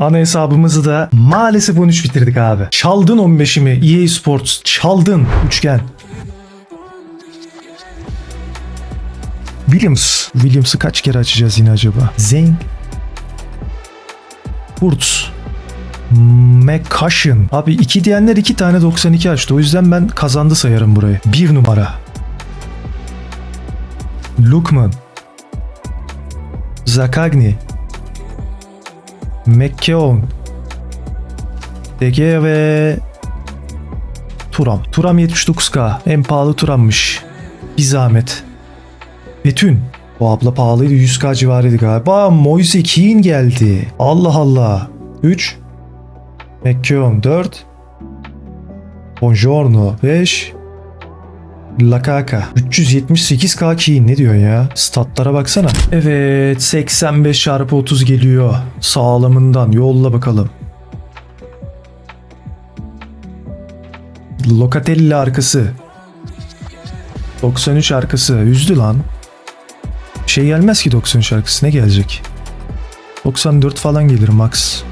Ana hesabımızı da maalesef 13 bitirdik abi. Çaldın 15'imi EA Sports. Çaldın. Üçgen. Williams. Williams'ı kaç kere açacağız yine acaba? Zeyn. Kurtz. McCushion. Abi iki diyenler iki tane 92 açtı. O yüzden ben kazandı sayarım burayı. Bir numara. Lukman. Zakagni. McKeown. Dege ve Turam. Turam 79k. En pahalı Turam'mış. Bir zahmet. Betün. Bu abla pahalıydı 100k civarıydı galiba. Moise Keane geldi. Allah Allah. 3. McKeown 4. Buongiorno 5. Lakaka. 378k Keane ne diyorsun ya? Statlara baksana. Evet 85 çarpı 30 geliyor. Sağlamından yolla bakalım. Locatelli arkası. 93 arkası. Üzdü lan. Şey gelmez ki 93 arkası. Ne gelecek? 94 falan gelir max.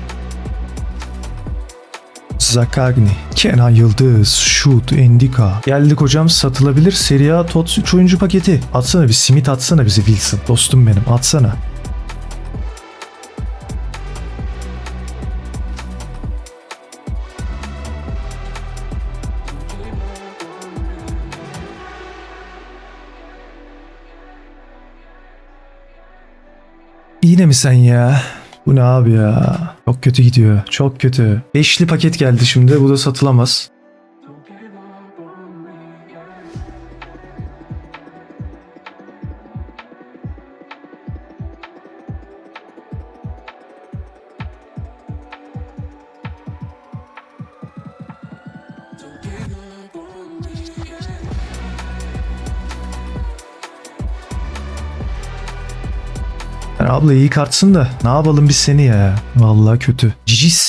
Zakagni, Kenan Yıldız, Şut, Endika. Geldik hocam satılabilir. Serie A TOTS 3 oyuncu paketi. Atsana bir simit atsana bize Wilson. Dostum benim atsana. Yine mi sen ya? Bu ne abi ya? Çok kötü gidiyor. Çok kötü. Beşli paket geldi şimdi. Bu da satılamaz. Yani abla iyi kartsın da ne yapalım biz seni ya. Vallahi kötü. Cicis